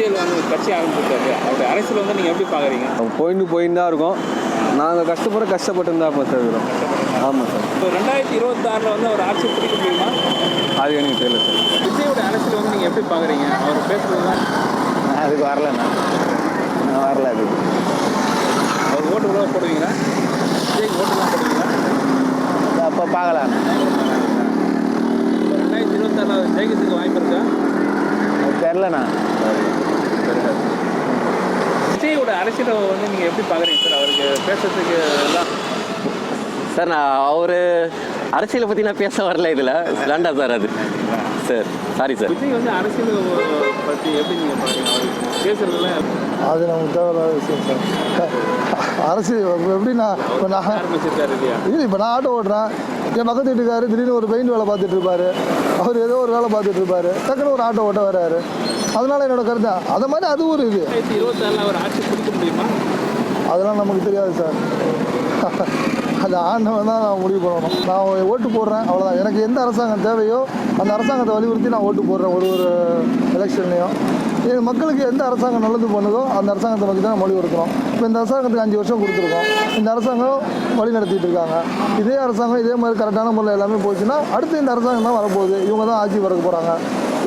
விஜய் வந்து கட்சி ஆரம்பிச்சிருக்காரு. அவருடைய அரசியல் வந்து நீங்கள் எப்படி பார்க்குறீங்க? போயின்னு போயின்னு தான் இருக்கோம். நாங்கள் கஷ்டப்பட கஷ்டப்பட்டு தான் இருக்கிறோம் ஆமாம் சார். இப்போ ரெண்டாயிரத்தி இருபத்தாறில் வந்து அவர் ஆட்சி பிடிக்க முடியுமா அது எனக்கு தெரியல சார். விஜயோட அரசியல் வந்து நீங்கள் எப்படி பார்க்குறீங்க? அவர் பேசுறது தான் அதுக்கு வரலண்ணா நான். வரல அதுக்கு அவர் ஓட்டு கூட போடுவீங்களா? விஜய்க்கு ஓட்டுலாம் போடுவீங்களா? அப்போ பார்க்கலாம். ரெண்டாயிரத்தி இருபத்தாறில் ஜெயிக்கிறதுக்கு வாய்ப்பு இருக்கா? தெரிலண்ணா அரசியலை வந்து நீங்கள் எப்படி பார்க்குறீங்க சார்? அவருக்கு பேசுறதுக்கு எல்லாம் சார் நான் அவர் அரசியலை பற்றி நான் பேச வரல இதில். வேண்டாம் சார் அது. Sir sorry sir. விஜய் வந்து அரசியல் பற்றி எப்படி நீங்கள் பார்க்குறீங்க அவர் பேசுறதுல அது நமக்கு தேவையில்லாத விஷயம் சார். அரசியல் இப்ப எப்படின்னா இப்போ நான் இல்லை இப்போ நான் ஆட்டோ ஓட்டுறேன். என் பக்கத்து வீட்டுக்காரு திடீர்னு ஒரு பெயிண்ட் வேலை பார்த்துட்டு இருப்பாரு. அவர் ஏதோ ஒரு வேலை பார்த்துட்டு இருப்பாரு. டக்குன்னு ஒரு ஆட்டோ ஓட்ட வராரு. அதனால என்னோட கருத்து அது மாதிரி ஆட்சி பிடிக்க முடியுமா? அதெல்லாம் நமக்கு தெரியாது சார். அந்த ஆண்டவன் தான் நான் முடிவு பண்ணணும். நான் ஓட்டு போடுறேன் அவ்வளோதான் எனக்கு எந்த அரசாங்கம் தேவையோ அந்த அரசாங்கத்தை வலியுறுத்தி நான் ஓட்டு போடுறேன் ஒரு ஒரு எலெக்ஷன்லையும். இது மக்களுக்கு எந்த அரசாங்கம் நல்லது பண்ணுதோ அந்த அரசாங்கத்தை நோக்கி தான் வலியுறுத்தணும் இப்போ இந்த அரசாங்கத்துக்கு அஞ்சு வருஷம் கொடுத்துருக்கோம். இந்த அரசாங்கம் வழி நடத்திட்டு இருக்காங்க. இதே அரசாங்கம் இதே மாதிரி கரெக்டான முறையில் எல்லாமே போச்சுன்னா அடுத்து இந்த அரசாங்கம் தான் வரப்போகுது. இவங்க தான் ஆட்சி வரக்கு போகிறாங்க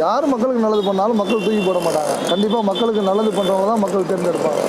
யார் மக்களுக்கு நல்லது பண்ணாலும் மக்கள் தூக்கி போட மாட்டாங்க. கண்டிப்பாக மக்களுக்கு நல்லது பண்ணுறவங்க தான் மக்கள் தேர்ந்தெடுப்பாங்க.